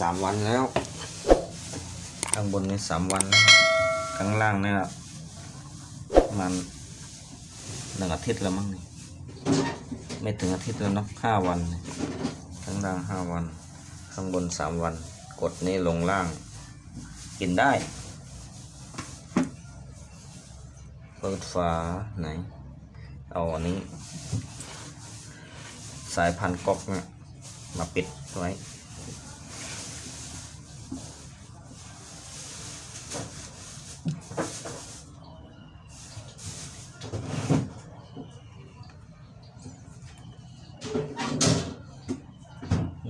สามวันแล้ว ข้างบนนี่สามวันแล้วข้างล่างนี่ยประมันหนึ่งอาทิตย์แล้วมั้งนี่ไม่ถึงอาทิตย์แล้วเนาะห้าวัน ข้างล่างห้าวัน ข้างบนสามวัน กดนี่ลงล่าง กินได้ เปิดฝาไหน เอาอันนี้ สายพันก๊อกเนี่ยมาปิดไว้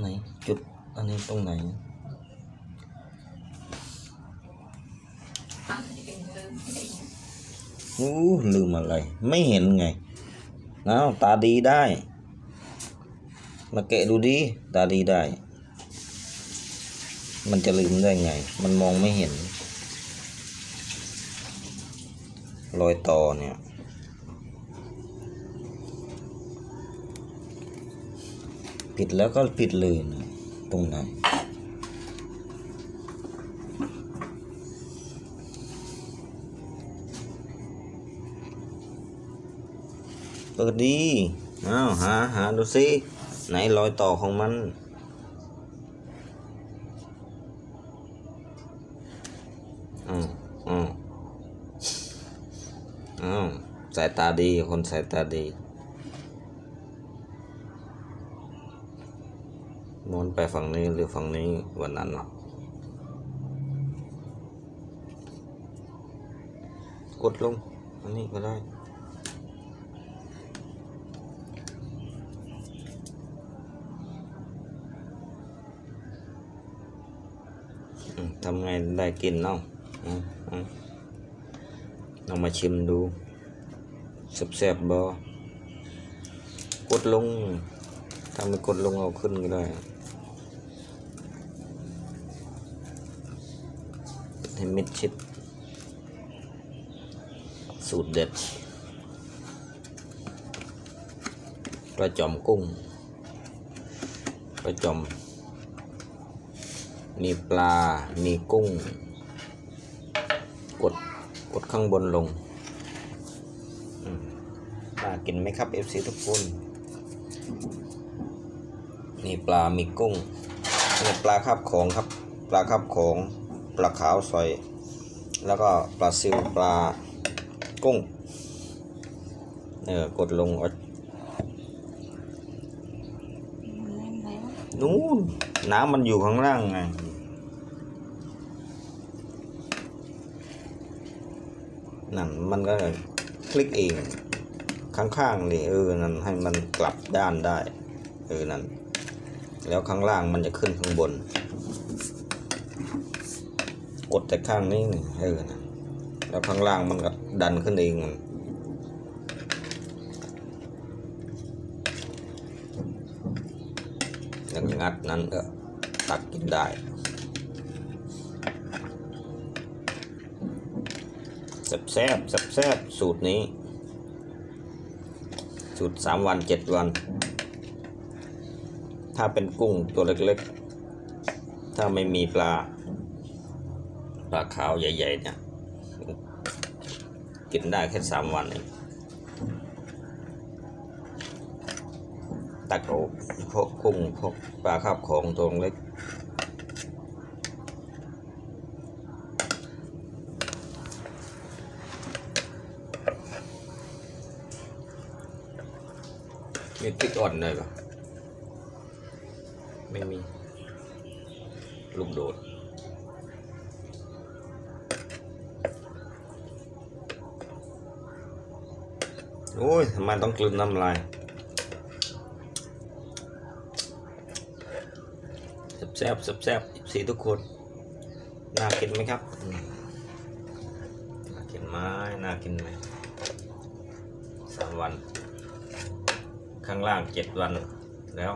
ไหน จุดอันนี้ตรงไหนอู้ลืมอะไร ไม่เห็นไงน้าวตาดีได้ มาแกะดูดิตาดีได้ มันจะลืมได้ไง มันมองไม่เห็น รอยต่อเนี่ยปิดแล้วก็ปิดเลยนะ ตรงไหนเปิดดีอ้าวหาหาดูสิไหนรอยต่อของมันอ้าวอ้าวอ้าวสายตาดีคนสายตาดี มอนไปฝั่งนี้หรือฝั่งนี้วันนั้นเนาะกดลง อันนี้ก็ได้ทำไงได้กินเนาะมอืมลองมาชิมดูแซ่บๆบอกดลง ถ้าไม่กดลงเอาขึ้นก็ได้ ให้มิดชิด สูตรเด็ด กระจอมกุ้ง กระจอมมีปลา มีกุ้ง กด กดข้างบนลงอืมน่ากินไหมครับ FC ทุกคนมีปลา มีกุ้งนี่ปลาคาบของครับ ปลาคาบของ ปลาขาวซอย แล้วก็ปลาซิวปลากุ้งเออกดลงอานู้นน้ำมันอยู่ข้างล่างไงนั่นมันก็คลิกเอง ข้างๆนี่เออนั่นให้มันกลับด้านได้เออนั่นแล้วข้างล่างมันจะขึ้นข้างบน กดแต่ข้างนี้นี่เออนะแล้วข้างล่างมันก็ดันขึ้นเองมันแล้วงัดนั้นก็ตักกินได้แซ่บแซ่บแซ่บแซ่บสูตรนี้ สูตรสามวันเจ็ดวัน ถ้าเป็นกุ้งตัวเล็กๆ ถ้าไม่มีปลา ปลาขาวใหญ่ ๆ เนี่ย กินได้แค่สามวันเองตักเอาพวกกุ้งพวกปลาคาบของตัวเล็ก มีพริกอ่อนเลยปะไม่มี ลูกโดด โอ้ยทำไมต้องกลืนน้ำลายแซ่บแซ่บแซ่บสีทุกคน น่ากินไหมครับ น่ากินไหมน่ากินไหมสามวัน ข้างล่างเจ็ดวันแล้ว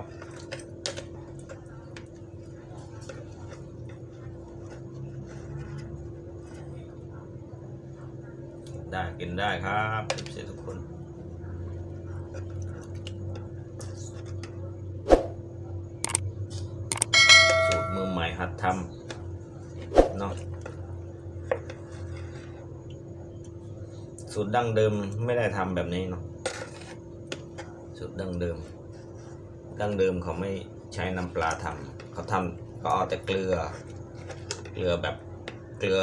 ได้กินได้ครับเสียทุกคน สูตรมือใหัดทำเนาะสูตรดั้งเดิมไม่ได้ทำแบบนี้เนาะสูตรดั้งเดิม ดั้งเดิมเขาไม่ใช้น้ำปลาทำเขาทำเขาเอาแต่เกลือ เกลือแบบเกลือ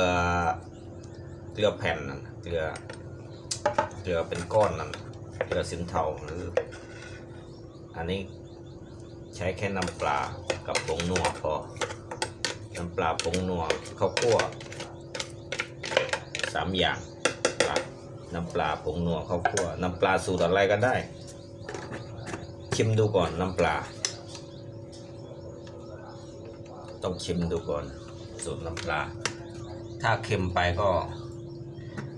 เกลือแผ่นนั่นเกลือเกลือเป็นก้อนนั่นเกลือสินเทาหรือ อันนี้ใช้แค่น้ำปลากับผงนัวพอ น้ำปลาผงนัวข้าวคั่วสามอย่างน้ำปลาผงนัวข้าวคั่วน้ำปลาสูตรอะไรก็ได้ ชิมดูก่อนน้ำปลา ต้องชิมดูก่อนสูตรน้ำปลา ถ้าเค็มไปก็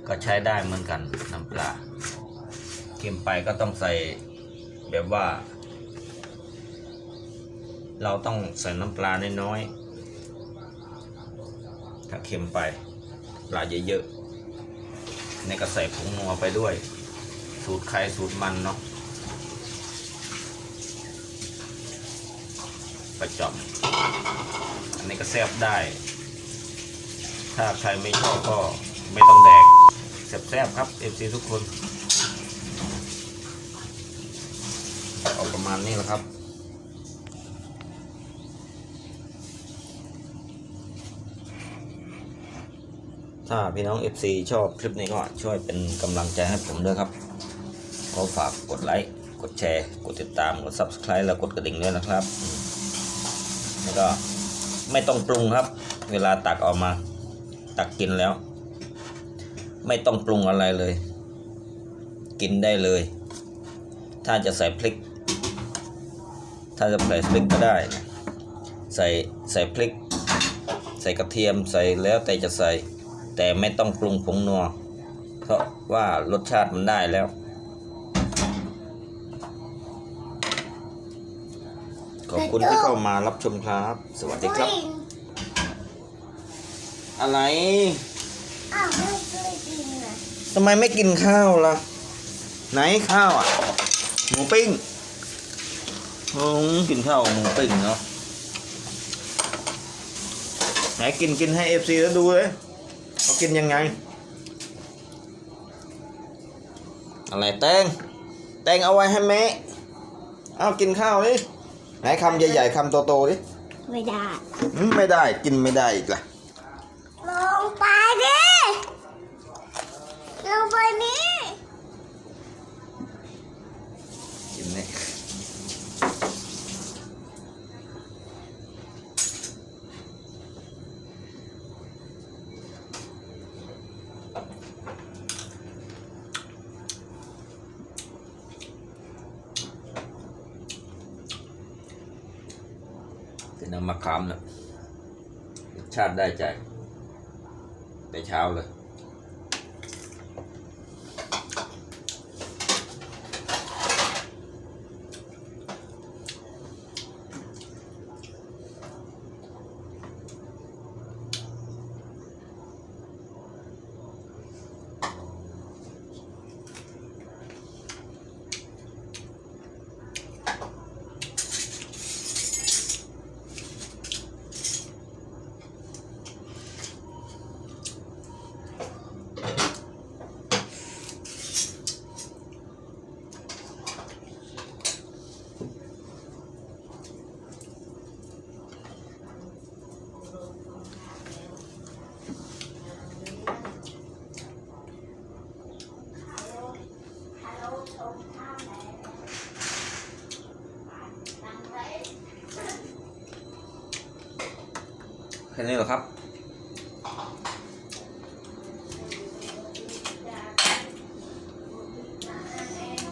ก็ใช้ได้เหมือนกันน้ำปลาเค็มไปก็ต้องใส่แบบว่า เราต้องใส่น้ำปลาน้อยๆ ถ้าเค็มไปปลาเยอะๆในก็ใส่ผงนัวไปด้วย สูตรใครสูตรมันเนาะประจอมอันนี้ก็แซ่บได้ ถ้าใครไม่ชอบก็ไม่ต้องแดกแซ่บๆครับ FC ทุกคนเอาประมาณนี้แหละครับ ถ้าพี่น้อง FC ชอบคลิปนี้ก็ช่วยเป็นกำลังใจให้ผมด้วยครับ ก็ฝากกดไลค์ กดแชร์ กดติดตาม กด Subscribe แล้วกดกระดิ่งด้วยนะครับ แล้วก็ไม่ต้องปรุงครับ เวลาตักออกมา ตักกินแล้ว ไม่ต้องปรุงอะไรเลย กินได้เลย ถ้าจะใส่พริก ถ้าจะใส่พริกก็ได้ ใส่ใส่พริก ใส่กระเทียม ใส่แล้วแต่จะใส่ แต่ไม่ต้องปรุงผงนัว เพราะว่ารสชาติมันได้แล้ว ขอบคุณที่เข้ามารับชมครับ สวัสดีครับ อะไรอ้าวไม่เคยกินอะทำไมไม่กินข้าวล่ะ ไหนข้าวอะ หมูปิ้งอืมกินข้าวหมูปิ้งเนาะไหนกินกินให้เอฟซีแล้วดูเลย เขากินยังไง อะไรแตงแตงเอาไว้ให้แม่เอากินข้าวดิไหนคำใหญ่ๆคำโตๆดิไม่ได้อืมไม่ได้กินไม่ได้อีกล่ะลงไปดิลงไปนี่ กินนี่เป็ น้ำมะขามนะรสชาติได้ใจ แต่เช้าเลย แค่นี้เหรอครับ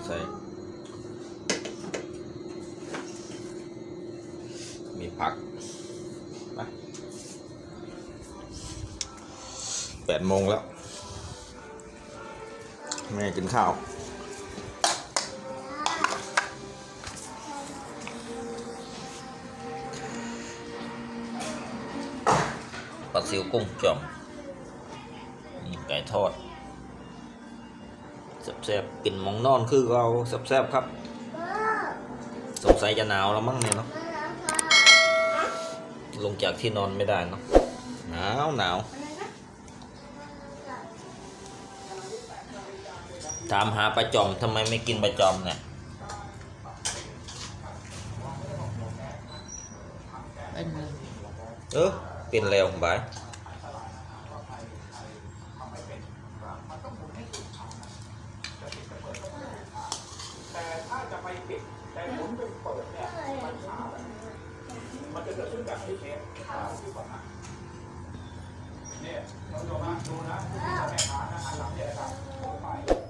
ใส่ มีผักไปแปดโมงแล้ว แม่กินข้าว ปลาซิวกุ้งจ่อมนี่ไก่ทอดแซ่บๆกินมองนอนคือเราแซ่บๆครับ สงสัยจะหนาวแล้วมั้งเนี่ยเนาะลงจากที่นอนไม่ได้เนาะหนาวหนาวถามหาปลาจอมทำไมไม่กินปลาจอมเนี่ยเออ เป็นเล้วบ่ายเนี่ยเราดูะดูดูนะแม่ขานะหัหลังเนี่ยนะครับ